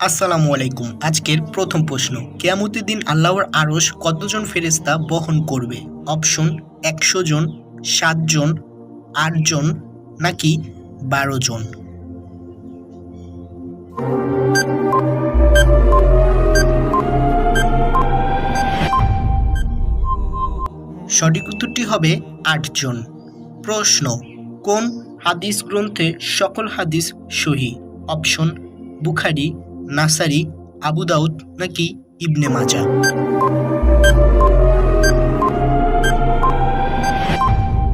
আসসালামু আলাইকুম। আজকের প্রথম প্রশ্ন, কেয়ামতের দিন আল্লাহর আরশ কতজন ফেরেস্তা বহন করবে? অপশন, একশো জন সাতজন আটজন নাকি বারো জন? সঠিক উত্তরটি হবে আটজন প্রশ্ন, কোন হাদিস গ্রন্থে সকল হাদিস সহি? অপশন, বুখারি নাসারি আবু দাউদ নাকি ইবনে মাজা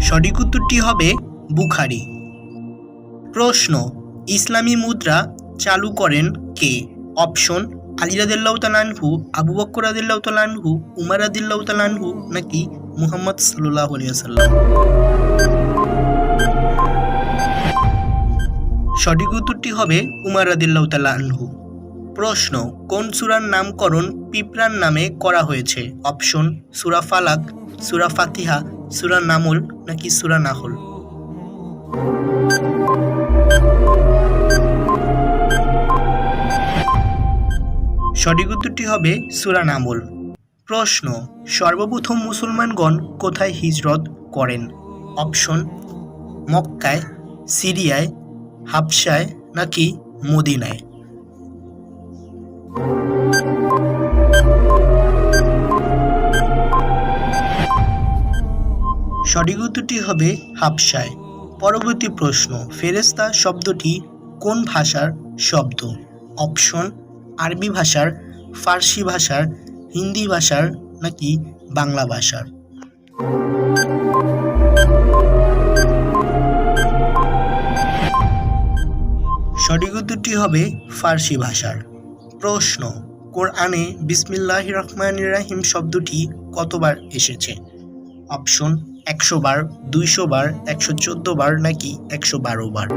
সঠিক উত্তরটি হবে বুখারি। প্রশ্ন, ইসলামী মুদ্রা চালু করেন কে? অপশন, আলী রাদিল্লাহ তালানহু আবু বক্কর রাদিল্লাহ তালানহু উমার রাদিল্লাহ তালানহু নাকি মুহাম্মদ সাল্লাহ আলিয়াল্লাম সঠিক উত্তরটি হবে উমার রাদিল্লাহ তালানহু প্রশ্ন, কোন সুরার নামকরণ পিঁপড়ার নামে করা হয়েছে? অপশন, সুরা ফালাক, সুরা ফাতিহা, সুরা নামল নাকি সুরা নাহল? সঠিক উত্তরটি হবে সুরা নামল। প্রশ্ন, সর্বপ্রথম মুসলমানগণ কোথায় হিজরত করেন? অপশন, মক্কায়, সিরিয়ায় হাবসায় নাকি মদিনায়? সঠিক উত্তরটি হবে হাবসায় পরবর্তী প্রশ্ন ফেরেস্তা শব্দটি কোন ভাষার শব্দ? অপশন, আরবি ভাষার, ফার্সি ভাষার, হিন্দি ভাষার নাকি বাংলা ভাষার? সঠিক উত্তরটি হবে ফার্সি ভাষার। প্রশ্ন, কোরআনে বিসমিল্লাহ রহমান রাহিম শব্দটি কতবার এসেছে? অপশন একশো বার, দুইশো বার, একশো চোদ্দ বার নাকি একশো বারো বার?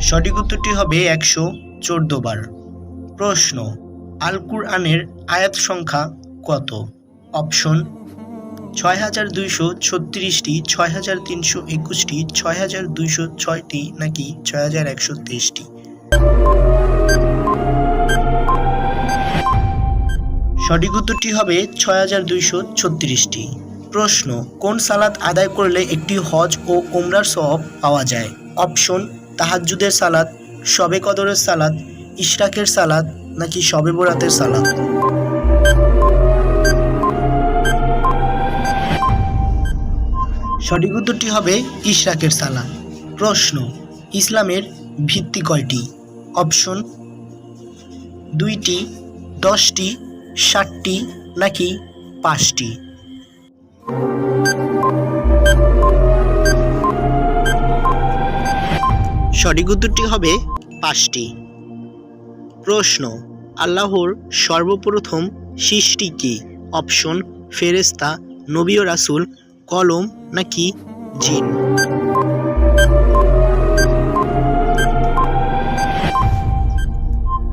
সঠিক উত্তরটি হবে একশো চোদ্দ বার। প্রশ্ন, আল কুরআনের আয়াত সংখ্যা কত? অপশন ছয় হাজার দুইশো ছত্রিশটি ছয় হাজার তিনশো একুশটি ছয় হাজার দুইশো ছয়টি নাকি ছয় হাজার একশো তেইশটি? সঠিক উত্তরটি হবে ছয় হাজার দুইশো ছত্রিশটি। প্রশ্ন, কোন সালাত আদায় করলে একটি হজ ও ওমরার সওয়াব পাওয়া যায়? অপশন, তাহাজ্জুদের সালাত, শবে কদরের সালাত, ইশরাকের সালাত নাকি শবে বরাতের সালাত? সঠিক উত্তরটি হবে ইশরাকের সালাত। প্রশ্ন, ইসলামের ভিত্তি কয়টি? অপশন, দুইটি, দশটি ষাটটি নাকি পাঁচটি? সঠিক উত্তরটি হবে পাঁচটি। প্রশ্ন, আল্লাহর সর্বপ্রথম সৃষ্টি কি? অপশন ফেরেস্তা নবী ও রাসুল, কলম নাকি জিন?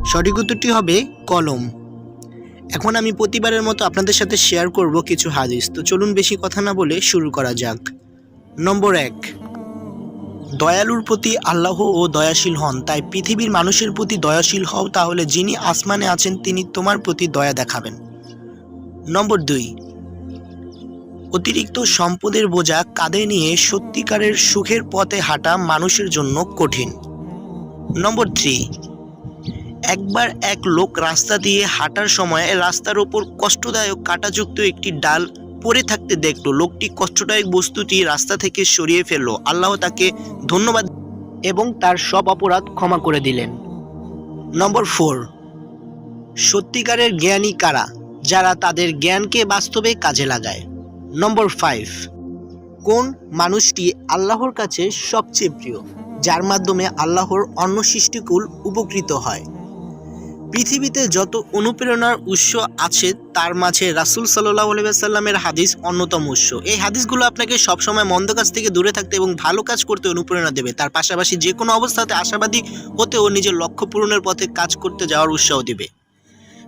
সঠিক উত্তরটি হবে কলম। এখন আমি প্রতিবারের মতো আপনাদের সাথে শেয়ার করব কিছু হাদিস। তো চলুন বেশি কথা না বলে শুরু করা যাক। নম্বর এক, দয়ালুর প্রতি আল্লাহ ও দয়াশীল হন, তাই পৃথিবীর মানুষের প্রতি দয়াশীল হও, তাহলে যিনি আসমানে আছেন, তিনি তোমার প্রতি দয়া দেখাবেন। নম্বর দুই, অতিরিক্ত সম্পদের বোঝা কাঁধে নিয়ে সত্যিকারের সুখের পথে হাঁটা মানুষের জন্য কঠিন। নম্বর থ্রি একবার এক লোক রাস্তা দিয়ে হাঁটার সময় রাস্তার ওপর কষ্টদায়ক কাঁটাযুক্ত একটি ডাল পড়ে থাকতে দেখল। লোকটি কষ্টদায়ক বস্তুটি রাস্তা থেকে সরিয়ে ফেলল। আল্লাহ তাকে ধন্যবাদ এবং তার সব অপরাধ ক্ষমা করে দিলেন। নম্বর ফোর, সত্যিকারের জ্ঞানী কারা? যারা তাদের জ্ঞানকে বাস্তবে কাজে লাগায়। নম্বর ফাইভ, কোন মানুষটি আল্লাহর কাছে সবচেয়ে প্রিয়? যার মাধ্যমে আল্লাহর অন্য সৃষ্টিকুল উপকৃত হয়। পৃথিবীতে যত অনুপ্রেরণার উৎস আছে, তার মাঝে রাসুল সাল্লাহ আলাইসাল্লামের হাদিস অন্যতম উৎস। এই হাদিসগুলো আপনাকে সবসময় মন্দ কাজ থেকে দূরে থাকতে এবং ভালো কাজ করতে অনুপ্রেরণা দেবে। তার পাশাপাশি যে কোনো অবস্থাতে আশাবাদী হতে ও নিজের লক্ষ্য পূরণের পথে কাজ করতে যাওয়ার উৎসাহ দেবে।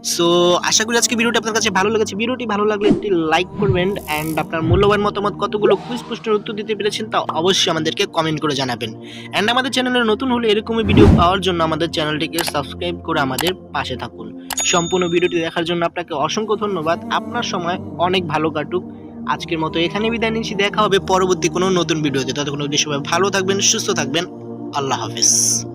সো আশা করি আজকে ভিডিওটি আপনার কাছে ভালো লেগেছে। ভিডিওটি ভালো লাগলে একটি লাইক করবেন অ্যান্ড আপনার মূল্যবান মতামত কতগুলো কুইজ প্রশ্নের উত্তর দিতে পেরেছেন তা অবশ্যই আমাদেরকে কমেন্ট করে জানাবেন। অ্যান্ড আমাদের চ্যানেলে নতুন হলে এরকমই ভিডিও পাওয়ার জন্য আমাদের চ্যানেলটিকে সাবস্ক্রাইব করে আমাদের পাশে থাকুন। সম্পূর্ণ ভিডিওটি দেখার জন্য আপনাকে অসংখ্য ধন্যবাদ। আপনার সময় অনেক ভালো কাটুক। আজকের মতো এখানে বিদায় নিচ্ছি। দেখা হবে পরবর্তী কোনো নতুন ভিডিওতে ততক্ষণ সবাই ভালো থাকবেন, সুস্থ থাকবেন। আল্লাহ হাফেজ।